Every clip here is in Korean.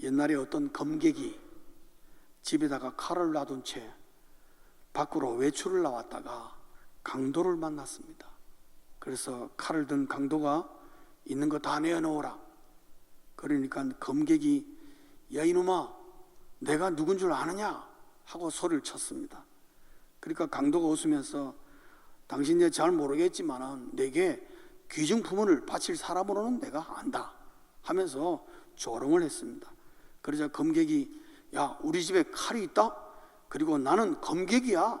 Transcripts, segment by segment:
옛날에 어떤 검객이 집에다가 칼을 놔둔 채 밖으로 외출을 나왔다가 강도를 만났습니다. 그래서 칼을 든 강도가 있는 거 다 내어놓으라. 그러니까 검객이 야 이놈아 내가 누군 줄 아느냐 하고 소리를 쳤습니다. 그러니까 강도가 웃으면서 당신 내가 잘 모르겠지만은 내게 귀중품을 바칠 사람으로는 내가 안다 하면서 조롱을 했습니다. 그러자 검객이 야 우리 집에 칼이 있다. 그리고 나는 검객이야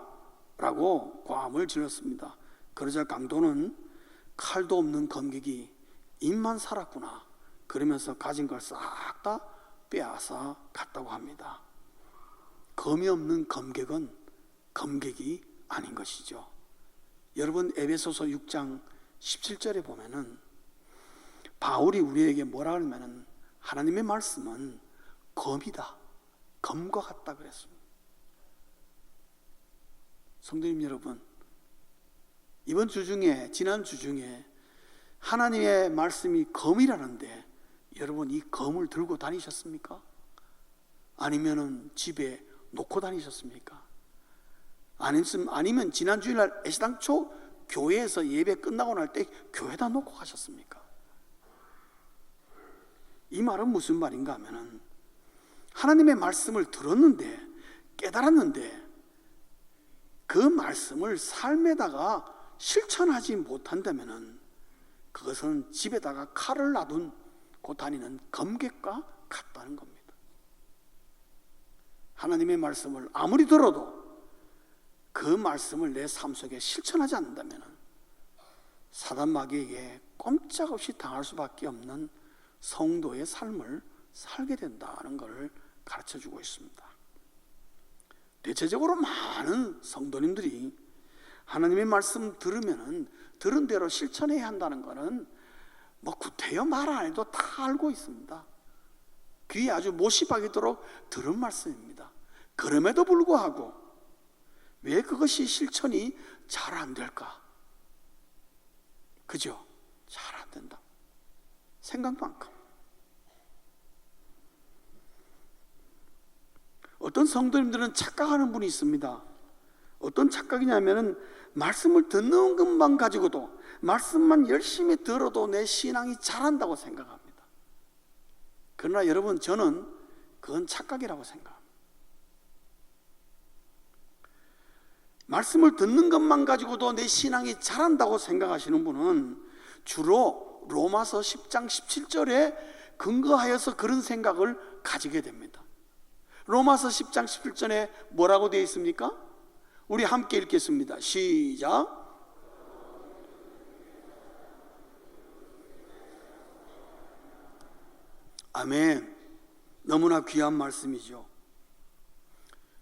라고 과음을 질렀습니다. 그러자 강도는 칼도 없는 검객이 입만 살았구나 그러면서 가진 걸 싹 다 빼앗아 갔다고 합니다. 검이 없는 검객은 검객이 아닌 것이죠. 여러분 에베소서 6장 17절에 보면은 바울이 우리에게 뭐라 그러면은 하나님의 말씀은 검이다. 검과 같다 그랬습니다. 성도님 여러분, 이번 주 중에 지난 주 중에 하나님의 말씀이 검이라는데 여러분 이 검을 들고 다니셨습니까? 아니면은 집에 놓고 다니셨습니까? 아니면 아니면 지난 주일날 애시당초 교회에서 예배 끝나고 날 때 교회다 놓고 가셨습니까? 이 말은 무슨 말인가 하면은 하나님의 말씀을 들었는데 깨달았는데 그 말씀을 삶에다가 실천하지 못한다면은 그것은 집에다가 칼을 놔둔 고 다니는 검객과 같다는 겁니다. 하나님의 말씀을 아무리 들어도 그 말씀을 내 삶 속에 실천하지 않는다면 사단 마귀에게 꼼짝없이 당할 수밖에 없는 성도의 삶을 살게 된다는 것을 가르쳐 주고 있습니다. 대체적으로 많은 성도님들이 하나님의 말씀 들으면은 들은 대로 실천해야 한다는 것은 뭐 구태여 말 안 해도 다 알고 있습니다. 귀에 아주 못이 박이도록 들은 말씀입니다. 그럼에도 불구하고 왜 그것이 실천이 잘 안 될까? 그죠? 잘 안 된다. 생각만큼. 어떤 성도님들은 착각하는 분이 있습니다. 어떤 착각이냐면은 말씀을 듣는 것만 가지고도 말씀만 열심히 들어도 내 신앙이 자란다고 생각합니다. 그러나 여러분 저는 그건 착각이라고 생각합니다. 말씀을 듣는 것만 가지고도 내 신앙이 자란다고 생각하시는 분은 주로 로마서 10장 17절에 근거하여서 그런 생각을 가지게 됩니다. 로마서 10장 17절에 뭐라고 되어 있습니까? 우리 함께 읽겠습니다. 시작. 아멘. 너무나 귀한 말씀이죠.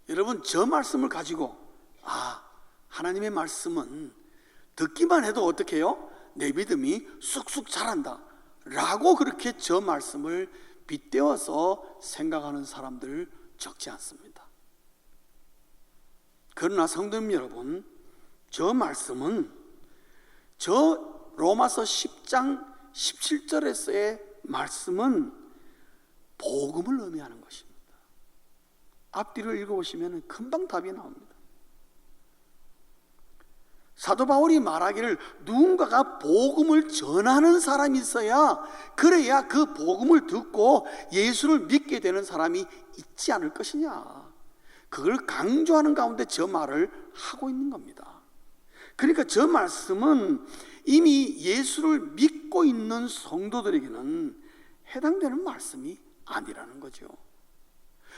여러분, 저 말씀을 가지고, 아, 하나님의 말씀은 듣기만 해도 어떻게 해요? 내 믿음이 쑥쑥 자란다. 라고 그렇게 저 말씀을 빗대어서 생각하는 사람들 적지 않습니다. 그러나 성도님 여러분, 저 말씀은 저 로마서 10장 17절에서의 말씀은 복음을 의미하는 것입니다. 앞뒤를 읽어보시면 금방 답이 나옵니다. 사도 바울이 말하기를 누군가가 복음을 전하는 사람이 있어야 그래야 그 복음을 듣고 예수를 믿게 되는 사람이 있지 않을 것이냐. 그걸 강조하는 가운데 저 말을 하고 있는 겁니다. 그러니까 저 말씀은 이미 예수를 믿고 있는 성도들에게는 해당되는 말씀이 아니라는 거죠.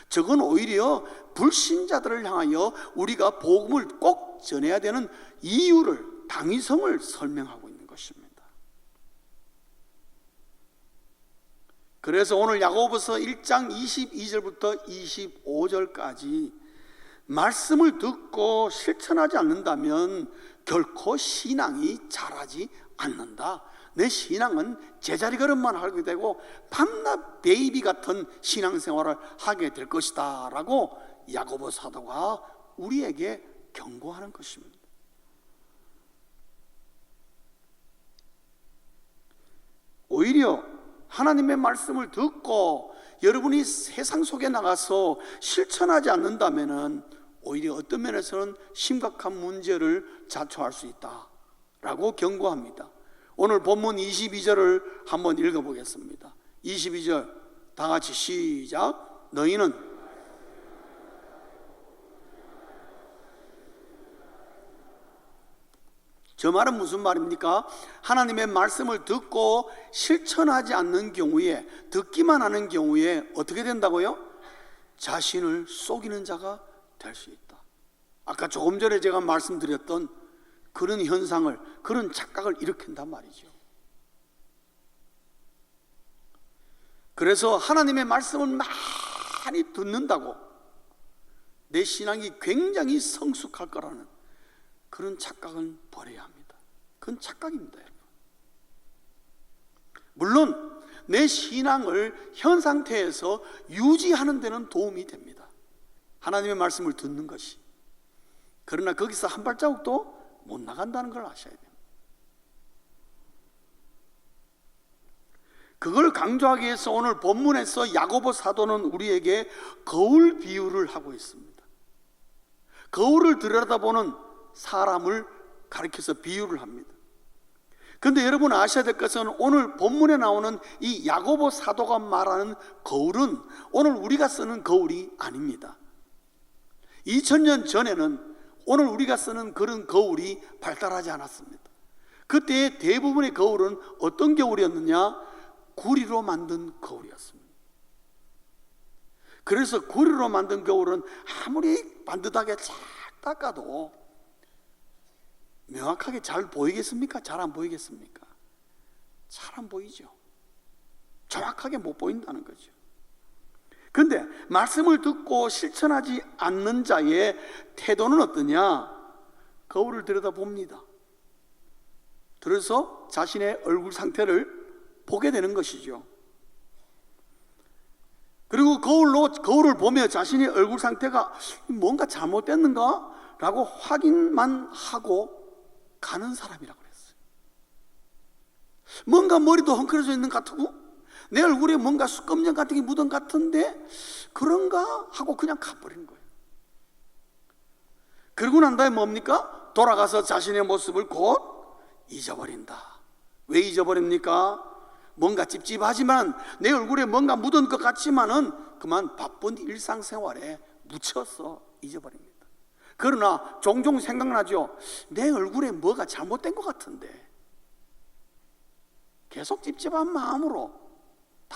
저건 오히려 불신자들을 향하여 우리가 복음을 꼭 전해야 되는 이유를 당위성을 설명하고 있는 것입니다. 그래서 오늘 야고보서 1장 22절부터 25절까지 말씀을 듣고 실천하지 않는다면 결코 신앙이 자라지 않는다. 내 신앙은 제자리 걸음만 하게 되고 밤낮 베이비 같은 신앙생활을 하게 될 것이다 라고 야고보 사도가 우리에게 경고하는 것입니다 오히려 하나님의 말씀을 듣고 여러분이 세상 속에 나가서 실천하지 않는다면은 오히려 어떤 면에서는 심각한 문제를 자초할 수 있다 라고 경고합니다. 오늘 본문 22절을 한번 읽어보겠습니다. 22절 다 같이 시작. 너희는 저 말은 무슨 말입니까? 하나님의 말씀을 듣고 실천하지 않는 경우에 듣기만 하는 경우에 어떻게 된다고요? 자신을 속이는 자가 될 수 있다. 아까 조금 전에 제가 말씀드렸던 그런 현상을 그런 착각을 일으킨단 말이죠. 그래서 하나님의 말씀을 많이 듣는다고 내 신앙이 굉장히 성숙할 거라는 그런 착각은 버려야 합니다. 그건 착각입니다, 여러분. 물론 내 신앙을 현 상태에서 유지하는 데는 도움이 됩니다. 하나님의 말씀을 듣는 것이. 그러나 거기서 한 발자국도 못 나간다는 걸 아셔야 됩니다. 그걸 강조하기 위해서 오늘 본문에서 야고보 사도는 우리에게 거울 비유를 하고 있습니다. 거울을 들여다보는 사람을 가리켜서 비유를 합니다. 근데 여러분 아셔야 될 것은 오늘 본문에 나오는 이 야고보 사도가 말하는 거울은 오늘 우리가 쓰는 거울이 아닙니다. 2000년 전에는 오늘 우리가 쓰는 그런 거울이 발달하지 않았습니다. 그때 대부분의 거울은 어떤 거울이었느냐? 구리로 만든 거울이었습니다. 그래서 구리로 만든 거울은 아무리 반듯하게 잘 닦아도 명확하게 잘 보이겠습니까? 잘 안 보이겠습니까? 잘 안 보이죠. 정확하게 못 보인다는 거죠. 근데 말씀을 듣고 실천하지 않는 자의 태도는 어떠냐? 거울을 들여다 봅니다. 그래서 자신의 얼굴 상태를 보게 되는 것이죠. 그리고 거울로 거울을 보며 자신의 얼굴 상태가 뭔가 잘못됐는가? 라고 확인만 하고 가는 사람이라고 그랬어요. 뭔가 머리도 헝클어져 있는 것 같고 내 얼굴에 뭔가 수검정 같은 게 묻은 것 같은데 그런가 하고 그냥 가버리는 거예요. 그러고 난 다음에 뭡니까? 돌아가서 자신의 모습을 곧 잊어버린다. 왜 잊어버립니까? 뭔가 찝찝하지만 내 얼굴에 뭔가 묻은 것 같지만은 그만 바쁜 일상생활에 묻혀서 잊어버립니다. 그러나 종종 생각나죠. 내 얼굴에 뭐가 잘못된 것 같은데 계속 찝찝한 마음으로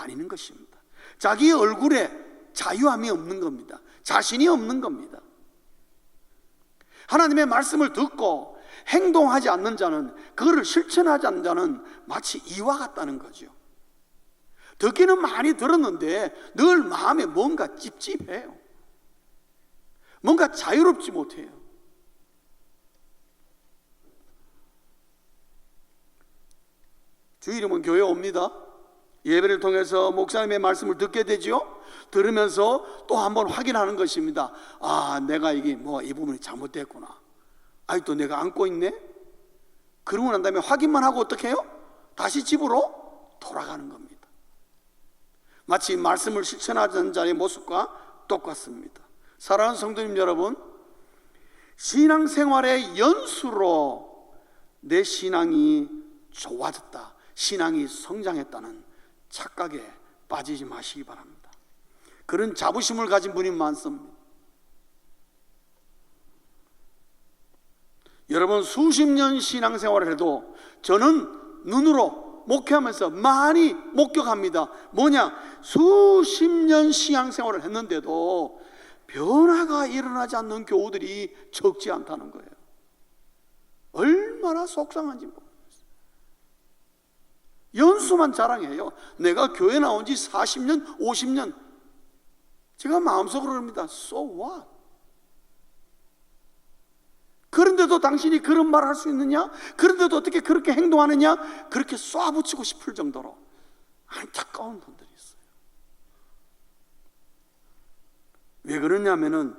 다니는 것입니다. 자기 얼굴에 자유함이 없는 겁니다. 자신이 없는 겁니다. 하나님의 말씀을 듣고 행동하지 않는 자는 그거를 실천하지 않는 자는 마치 이와 같다는 거죠. 듣기는 많이 들었는데 늘 마음에 뭔가 찝찝해요. 뭔가 자유롭지 못해요. 주일이면 교회 옵니다. 예배를 통해서 목사님의 말씀을 듣게 되죠. 들으면서 또 한번 확인하는 것입니다. 아, 내가 이게 뭐 이 부분이 잘못됐구나. 아직도 내가 안고 있네. 그러고 난 다음에 확인만 하고 어떻게 해요? 다시 집으로 돌아가는 겁니다. 마치 말씀을 실천하는 자의 모습과 똑같습니다. 사랑하는 성도님 여러분, 신앙생활의 연수로 내 신앙이 좋아졌다. 신앙이 성장했다는 착각에 빠지지 마시기 바랍니다. 그런 자부심을 가진 분이 많습니다. 여러분 수십 년 신앙생활을 해도 저는 눈으로 목회하면서 많이 목격합니다. 뭐냐? 수십 년 신앙생활을 했는데도 변화가 일어나지 않는 교우들이 적지 않다는 거예요. 얼마나 속상한지 모르겠어요. 연수만 자랑해요. 내가 교회 나온 지 40년, 50년. 제가 마음속으로 그럽니다. So what? 그런데도 당신이 그런 말을 할수 있느냐? 그런데도 어떻게 그렇게 행동하느냐? 그렇게 쏴붙이고 싶을 정도로 안타까운 분들이 있어요. 왜 그러냐면은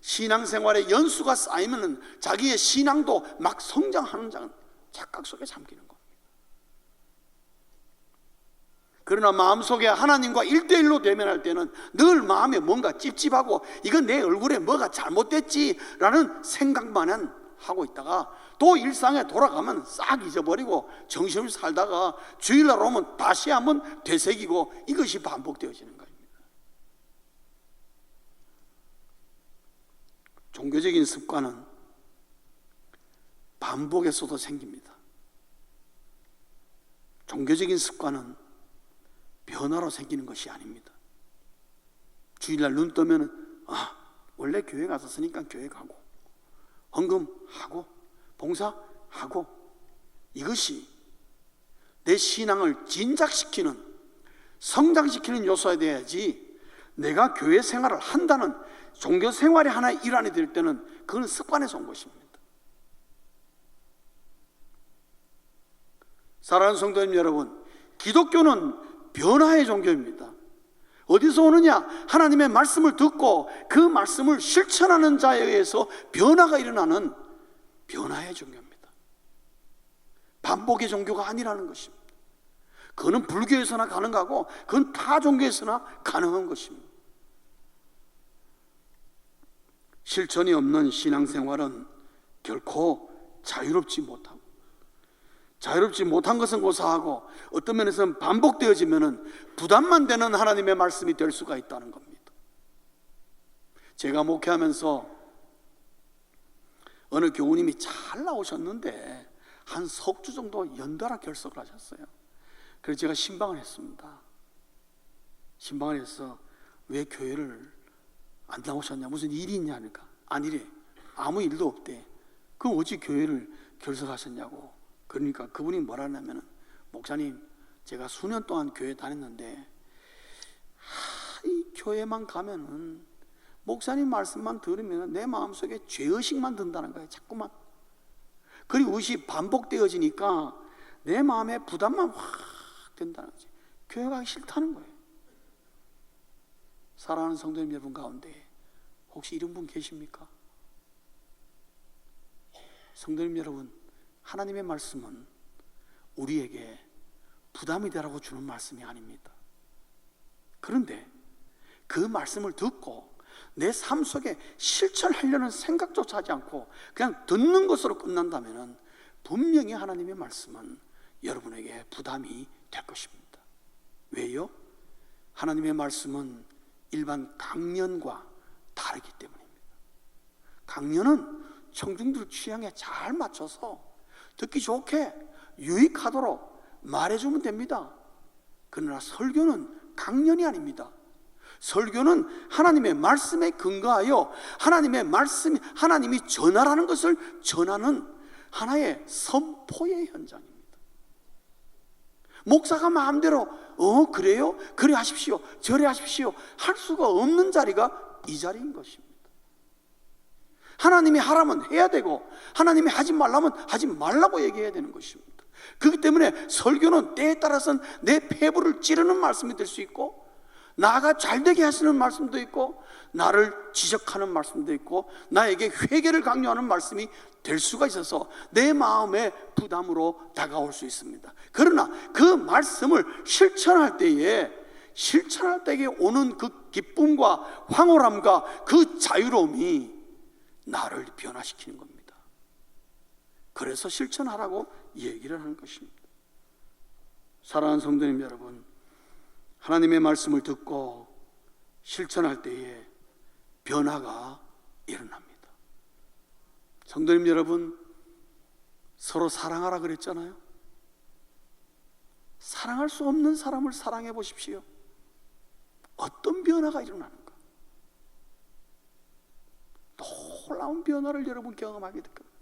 신앙생활에 연수가 쌓이면은 자기의 신앙도 막 성장하는 자는 착각 속에 잠기는 겁니다. 그러나 마음속에 하나님과 일대일로 대면할 때는 늘 마음에 뭔가 찝찝하고 이건 내 얼굴에 뭐가 잘못됐지라는 생각만은 하고 있다가 또 일상에 돌아가면 싹 잊어버리고 정신을 살다가 주일날 오면 다시 한번 되새기고 이것이 반복되어지는 겁니다. 종교적인 습관은 반복에서도 생깁니다. 종교적인 습관은 변화로 생기는 것이 아닙니다. 주일날 눈 뜨면은 아 원래 교회 갔었으니까 교회 가고 헌금하고 봉사하고 이것이 내 신앙을 진작시키는 성장시키는 요소가 돼야지 내가 교회 생활을 한다는 종교 생활의 하나의 일환이 될 때는 그건 습관에서 온 것입니다. 사랑하는 성도님 여러분, 기독교는 변화의 종교입니다. 어디서 오느냐? 하나님의 말씀을 듣고 그 말씀을 실천하는 자에 의해서 변화가 일어나는 변화의 종교입니다. 반복의 종교가 아니라는 것입니다. 그거는 불교에서나 가능하고 그건 타 종교에서나 가능한 것입니다. 실천이 없는 신앙생활은 결코 자유롭지 못하고 자유롭지 못한 것은 고사하고 어떤 면에서는 반복되어지면 부담만 되는 하나님의 말씀이 될 수가 있다는 겁니다. 제가 목회하면서 어느 교우님이 잘 나오셨는데 한 석 주 정도 연달아 결석을 하셨어요. 그래서 제가 신방을 했습니다. 신방을 해서 왜 교회를 안 나오셨냐? 무슨 일이 있냐 하니까 아니래. 아무 일도 없대. 그럼 어찌 교회를 결석하셨냐고. 그러니까 그분이 뭐라 하냐면은 목사님 제가 수년 동안 교회 다녔는데 하, 이 교회만 가면은 목사님 말씀만 들으면 내 마음속에 죄의식만 든다는 거예요. 자꾸만. 그리고 의식이 반복되어지니까 내 마음에 부담만 확 된다는 거지. 교회 가기 싫다는 거예요. 사랑하는 성도님 여러분 가운데 혹시 이런 분 계십니까? 성도님 여러분, 하나님의 말씀은 우리에게 부담이 되라고 주는 말씀이 아닙니다. 그런데 그 말씀을 듣고 내 삶 속에 실천하려는 생각조차 하지 않고 그냥 듣는 것으로 끝난다면 분명히 하나님의 말씀은 여러분에게 부담이 될 것입니다. 왜요? 하나님의 말씀은 일반 강연과 다르기 때문입니다. 강연은 청중들 취향에 잘 맞춰서 듣기 좋게 유익하도록 말해주면 됩니다. 그러나 설교는 강연이 아닙니다. 설교는 하나님의 말씀에 근거하여 하나님의 말씀, 하나님이 전하라는 것을 전하는 하나의 선포의 현장입니다. 목사가 마음대로, 어, 그래요? 그래 하십시오. 저래 하십시오. 할 수가 없는 자리가 이 자리인 것입니다. 하나님이 하라면 해야 되고, 하나님이 하지 말라면 하지 말라고 얘기해야 되는 것입니다. 그렇기 때문에 설교는 때에 따라서는 내 폐부를 찌르는 말씀이 될 수 있고, 나가 잘 되게 하시는 말씀도 있고, 나를 지적하는 말씀도 있고, 나에게 회개를 강요하는 말씀이 될 수가 있어서 내 마음의 부담으로 다가올 수 있습니다. 그러나 그 말씀을 실천할 때에 실천할 때에 오는 그 기쁨과 황홀함과 그 자유로움이 나를 변화시키는 겁니다. 그래서 실천하라고 얘기를 하는 것입니다. 사랑하는 성도님 여러분, 하나님의 말씀을 듣고 실천할 때에 변화가 일어납니다. 성도님 여러분, 서로 사랑하라 그랬잖아요. 사랑할 수 없는 사람을 사랑해 보십시오. 어떤 변화가 일어나는가? 놀라운 변화를 여러분 경험하게 될 겁니다.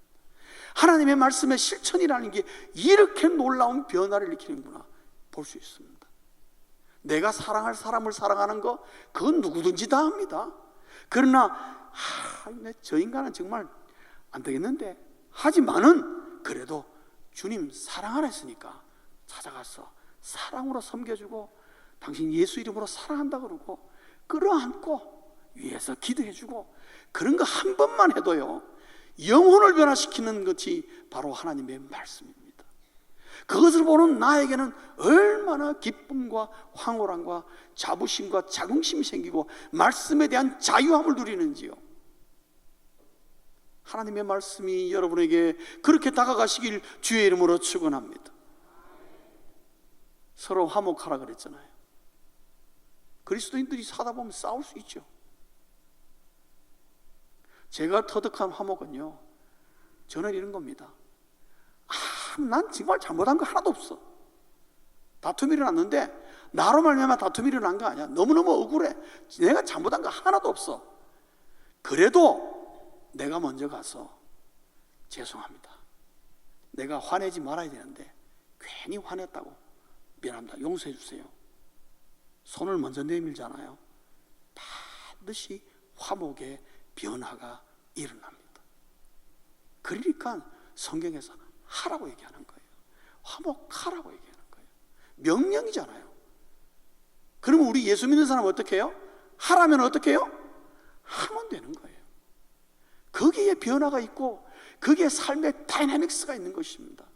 하나님의 말씀의 실천이라는 게 이렇게 놀라운 변화를 일으키는구나 볼 수 있습니다. 내가 사랑할 사람을 사랑하는 거 그건 누구든지 다 합니다. 그러나 하, 저 인간은 정말 안 되겠는데 하지만은 그래도 주님 사랑하라 했으니까 찾아가서 사랑으로 섬겨주고 당신 예수 이름으로 사랑한다 그러고 끌어안고 위에서 기도해주고 그런 거 한 번만 해도요 영혼을 변화시키는 것이 바로 하나님의 말씀입니다. 그것을 보는 나에게는 얼마나 기쁨과 황홀함과 자부심과 자긍심이 생기고 말씀에 대한 자유함을 누리는지요. 하나님의 말씀이 여러분에게 그렇게 다가가시길 주의 이름으로 축원합니다. 서로 화목하라 그랬잖아요. 그리스도인들이 사다 보면 싸울 수 있죠. 제가 터득한 화목은요. 저는 이런 겁니다. 아, 난 정말 잘못한 거 하나도 없어. 다툼이 일어났는데 나로 말미암아 다툼이 일어난 거 아니야. 너무너무 억울해. 내가 잘못한 거 하나도 없어. 그래도 내가 먼저 가서 죄송합니다. 내가 화내지 말아야 되는데 괜히 화냈다고 미안합니다. 용서해 주세요. 손을 먼저 내밀잖아요. 반드시 화목의 변화가 일어납니다. 그러니까 성경에서 하라고 얘기하는 거예요. 화목하라고 얘기하는 거예요. 명령이잖아요. 그러면 우리 예수 믿는 사람은 어떻게 해요? 하라면 어떻게 해요? 하면 되는 거예요. 거기에 변화가 있고 거기에 삶의 다이나믹스가 있는 것입니다.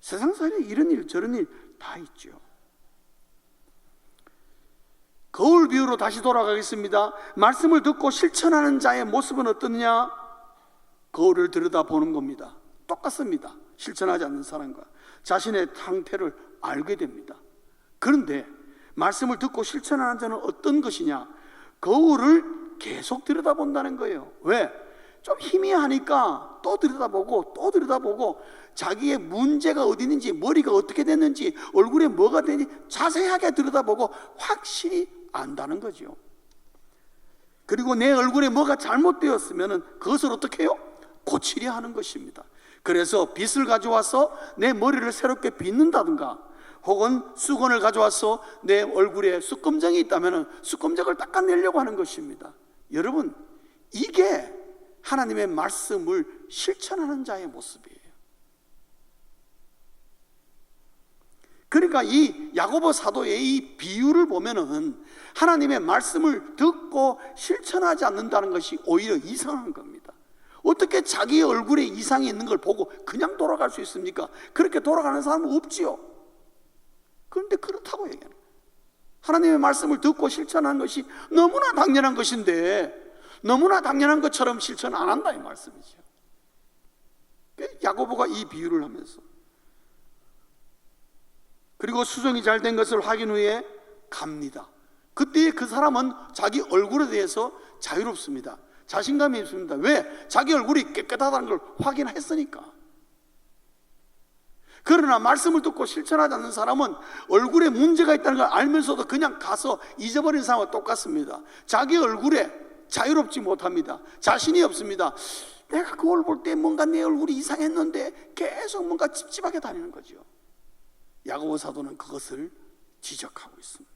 세상 살에 이런 일 저런 일 다 있죠. 거울 비유로 다시 돌아가겠습니다. 말씀을 듣고 실천하는 자의 모습은 어떠냐? 거울을 들여다보는 겁니다. 똑같습니다. 실천하지 않는 사람과 자신의 상태를 알게 됩니다. 그런데 말씀을 듣고 실천하는 자는 어떤 것이냐? 거울을 계속 들여다본다는 거예요. 왜? 좀 희미하니까 또 들여다보고 또 들여다보고 자기의 문제가 어디 있는지 머리가 어떻게 됐는지 얼굴에 뭐가 되는지 자세하게 들여다보고 확실히 안다는 거죠. 그리고 내 얼굴에 뭐가 잘못되었으면 그것을 어떻게 해요? 고치려 하는 것입니다. 그래서 빗을 가져와서 내 머리를 새롭게 빗는다든가 혹은 수건을 가져와서 내 얼굴에 수검정이 있다면 수검정을 닦아내려고 하는 것입니다. 여러분, 이게 하나님의 말씀을 실천하는 자의 모습이에요. 그러니까 이 야고보 사도의 이 비유를 보면은 하나님의 말씀을 듣고 실천하지 않는다는 것이 오히려 이상한 겁니다. 어떻게 자기 얼굴에 이상이 있는 걸 보고 그냥 돌아갈 수 있습니까? 그렇게 돌아가는 사람은 없지요. 그런데 그렇다고 얘기하는 거예요. 하나님의 말씀을 듣고 실천하는 것이 너무나 당연한 것인데 너무나 당연한 것처럼 실천 안 한다 이 말씀이죠. 야고보가 이 비유를 하면서 그리고 수정이 잘 된 것을 확인 후에 갑니다. 그때 그 사람은 자기 얼굴에 대해서 자유롭습니다. 자신감이 있습니다. 왜? 자기 얼굴이 깨끗하다는 걸 확인했으니까. 그러나 말씀을 듣고 실천하지 않는 사람은 얼굴에 문제가 있다는 걸 알면서도 그냥 가서 잊어버린 사람과 똑같습니다. 자기 얼굴에 자유롭지 못합니다. 자신이 없습니다. 내가 그걸 볼 때 뭔가 내 얼굴이 이상했는데 계속 뭔가 찝찝하게 다니는 거죠. 야고보 사도는 그것을 지적하고 있습니다.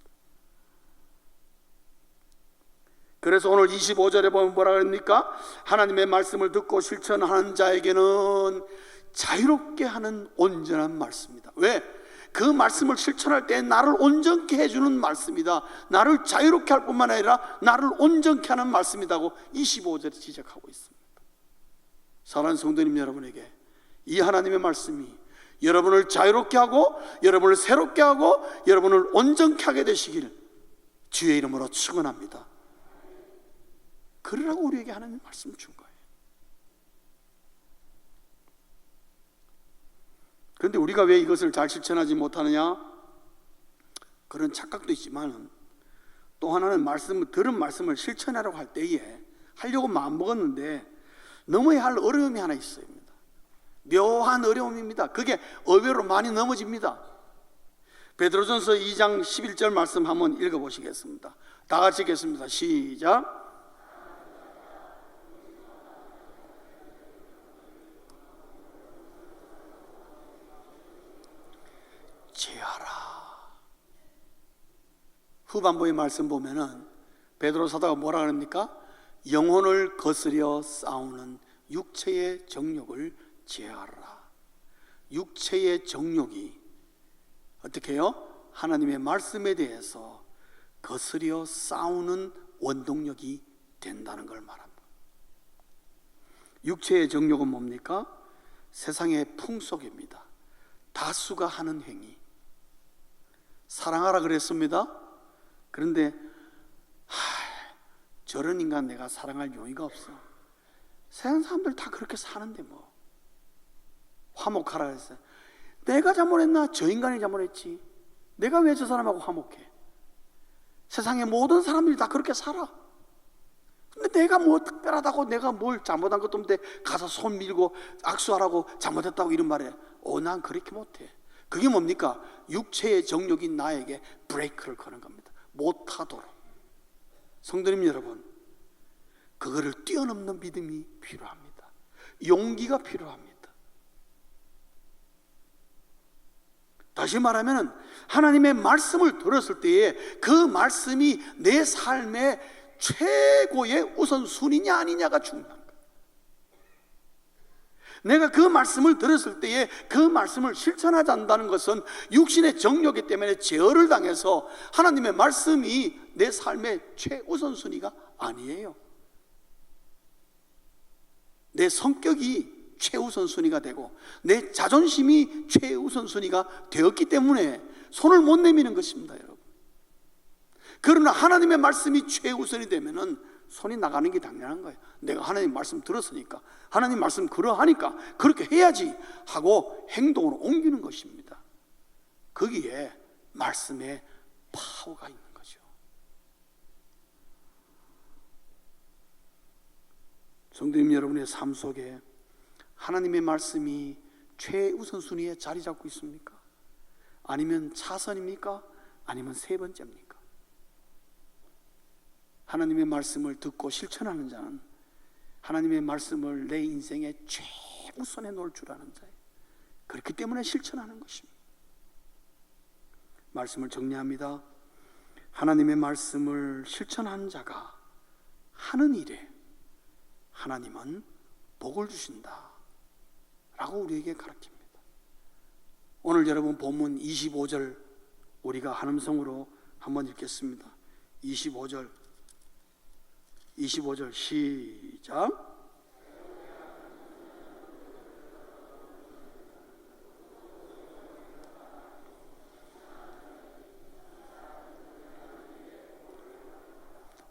그래서 오늘 25절에 보면 뭐라 그럽니까? 하나님의 말씀을 듣고 실천하는 자에게는 자유롭게 하는 온전한 말씀이다. 왜? 그 말씀을 실천할 때 나를 온전케 해주는 말씀이다. 나를 자유롭게 할 뿐만 아니라 나를 온전케 하는 말씀이다고 25절에 지적하고 있습니다. 사랑하는 성도님 여러분에게 이 하나님의 말씀이 여러분을 자유롭게 하고 여러분을 새롭게 하고 여러분을 온전케 하게 되시길 주의 이름으로 축원합니다. 그러라고 우리에게 하나님 말씀을 준 거예요. 그런데 우리가 왜 이것을 잘 실천하지 못하느냐? 그런 착각도 있지만 또 하나는 말씀 들은 말씀을 실천하려고 할 때에 하려고 마음 먹었는데 넘어야 할 어려움이 하나 있어요. 묘한 어려움입니다. 그게 의외로 많이 넘어집니다. 베드로전서 2장 11절 말씀 한번 읽어 보시겠습니다. 다 같이 읽겠습니다. 시작. 제하라. 후반부의 말씀 보면은 베드로 사도가 뭐라 그럽니까? 영혼을 거스려 싸우는 육체의 정욕을 제하라. 육체의 정욕이 어떻게 해요? 하나님의 말씀에 대해서 거스려 싸우는 원동력이 된다는 걸 말합니다. 육체의 정욕은 뭡니까? 세상의 풍속입니다. 다수가 하는 행위. 사랑하라 그랬습니다. 그런데 하, 저런 인간 내가 사랑할 용의가 없어. 세상 사람들 다 그렇게 사는데 뭐 화목하라 그랬어요. 내가 잘못했나? 저 인간이 잘못했지. 내가 왜 저 사람하고 화목해? 세상의 모든 사람들이 다 그렇게 살아. 근데 내가 뭐 특별하다고 내가 뭘 잘못한 것도 없는데 가서 손 밀고 악수하라고 잘못했다고 이런 말해. 어, 난 그렇게 못해. 그게 뭡니까? 육체의 정욕인 나에게 브레이크를 거는 겁니다. 못하도록. 성도님 여러분, 그거를 뛰어넘는 믿음이 필요합니다. 용기가 필요합니다. 다시 말하면 하나님의 말씀을 들었을 때에 그 말씀이 내 삶의 최고의 우선순위냐 아니냐가 거예요. 내가 그 말씀을 들었을 때에 그 말씀을 실천하지 않는다는 것은 육신의 정욕이 때문에 제어를 당해서 하나님의 말씀이 내 삶의 최우선순위가 아니에요. 내 성격이 최우선순위가 되고 내 자존심이 최우선순위가 되었기 때문에 손을 못 내미는 것입니다, 여러분. 그러나 하나님의 말씀이 최우선이 되면은 손이 나가는 게 당연한 거예요. 내가 하나님 말씀 들었으니까 하나님 말씀 그러하니까 그렇게 해야지 하고 행동으로 옮기는 것입니다. 거기에 말씀의 파워가 있는 거죠. 성도님 여러분의 삶 속에 하나님의 말씀이 최우선순위에 자리 잡고 있습니까? 아니면 차선입니까? 아니면 세 번째입니까? 하나님의 말씀을 듣고 실천하는 자는 하나님의 말씀을 내 인생의 최우선에 놓을 줄 아는 자예요. 그렇기 때문에 실천하는 것입니다. 말씀을 정리합니다. 하나님의 말씀을 실천하는 자가 하는 일에 하나님은 복을 주신다. 라고 우리에게 가르칩니다. 오늘 여러분 본문 25절 우리가 한음성으로 한번 읽겠습니다. 25절 25절 시작.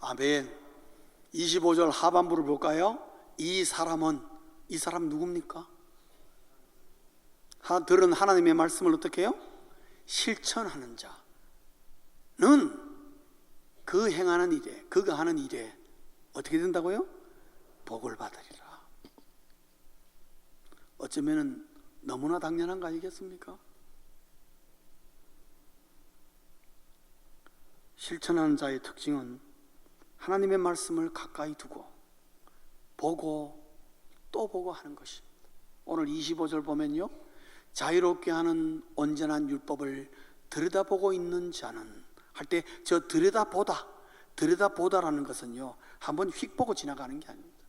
아멘. 25절 하반부를 볼까요? 이 사람은 이 사람 누굽니까? 하, 들은 하나님의 말씀을 어떻게 해요? 실천하는 자는 그 행하는 일에 그가 하는 일에 어떻게 된다고요? 복을 받으리라. 어쩌면 너무나 당연한 거 아니겠습니까? 실천하는 자의 특징은 하나님의 말씀을 가까이 두고 보고 또 보고 하는 것입니다. 오늘 25절 보면요. 자유롭게 하는 온전한 율법을 들여다보고 있는 자는 할 때 저 들여다보다 들여다보다라는 것은요. 한번 휙 보고 지나가는 게 아닙니다.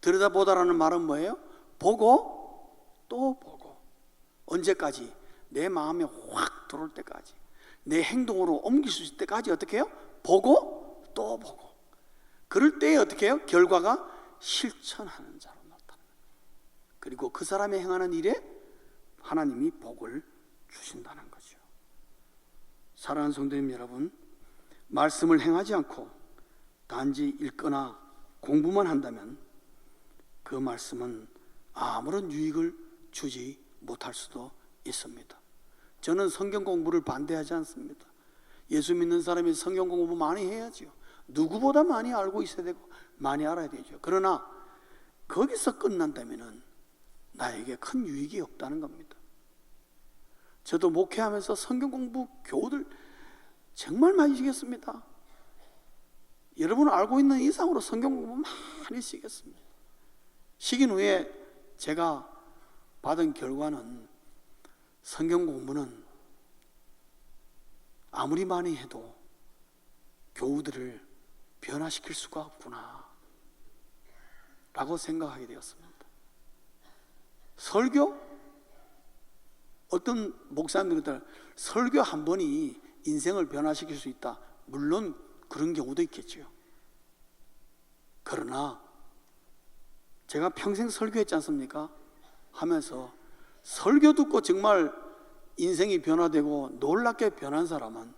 들여다보다라는 말은 뭐예요? 보고 또 보고 언제까지 내 마음에 확 들어올 때까지 내 행동으로 옮길 수 있을 때까지 어떻게 해요? 보고 또 보고 그럴 때 어떻게 해요? 결과가 실천하는 자로 나타나는 그리고 그 사람이 행하는 일에 하나님이 복을 주신다는 거죠. 사랑하는 성도님 여러분, 말씀을 행하지 않고 단지 읽거나 공부만 한다면 그 말씀은 아무런 유익을 주지 못할 수도 있습니다. 저는 성경 공부를 반대하지 않습니다. 예수 믿는 사람이 성경 공부 많이 해야죠. 누구보다 많이 알고 있어야 되고 많이 알아야 되죠. 그러나 거기서 끝난다면 나에게 큰 유익이 없다는 겁니다. 저도 목회하면서 성경 공부 교우들 정말 많이 시겠습니다. 여러분 알고 있는 이상으로 성경 공부 많이 시겠습니다. 시긴 후에 제가 받은 결과는 성경 공부는 아무리 많이 해도 교우들을 변화시킬 수가 없구나. 라고 생각하게 되었습니다. 설교? 어떤 목사님들은 설교 한 번이 인생을 변화시킬 수 있다. 물론 그런 경우도 있겠죠. 그러나 제가 평생 설교했지 않습니까? 하면서 설교 듣고 정말 인생이 변화되고 놀랍게 변한 사람은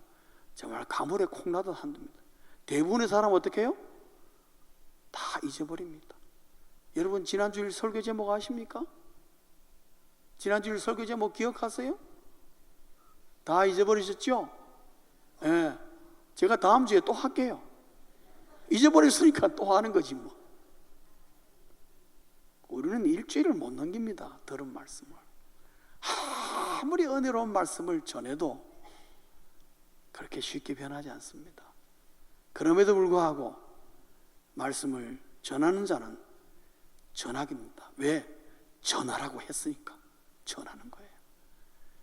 정말 가물에 콩나듯 한답니다. 대부분의 사람 어떻게 해요? 다 잊어버립니다. 여러분 지난주일 설교 제목 아십니까? 지난주일 설교 제목 기억하세요? 다 잊어버리셨죠? 예. 제가 다음 주에 또 할게요. 잊어버렸으니까 또 하는 거지 뭐. 우리는 일주일을 못 넘깁니다. 들은 말씀을. 아무리 은혜로운 말씀을 전해도 그렇게 쉽게 변하지 않습니다. 그럼에도 불구하고 말씀을 전하는 자는 전하기입니다. 왜? 전하라고 했으니까 전하는 거예요.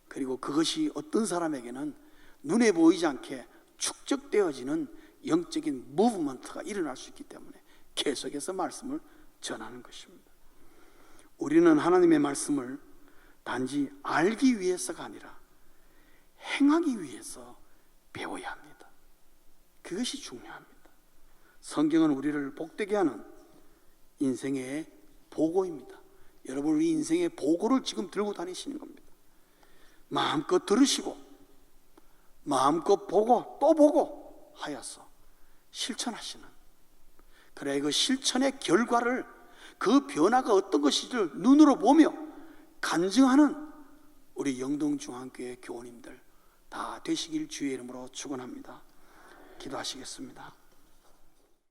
그리고 그것이 어떤 사람에게는 눈에 보이지 않게 축적되어지는 영적인 무브먼트가 일어날 수 있기 때문에 계속해서 말씀을 전하는 것입니다. 우리는 하나님의 말씀을 단지 알기 위해서가 아니라 행하기 위해서 배워야 합니다. 그것이 중요합니다. 성경은 우리를 복되게 하는 인생의 보고입니다. 여러분, 우리 인생의 보고를 지금 들고 다니시는 겁니다. 마음껏 들으시고, 마음껏 보고, 또 보고 하여서 실천하시는. 그래, 그 실천의 결과를 그 변화가 어떤 것인지를 눈으로 보며 간증하는 우리 영동중앙교회 교우님들 다 되시길 주의 이름으로 축원합니다. 기도하시겠습니다.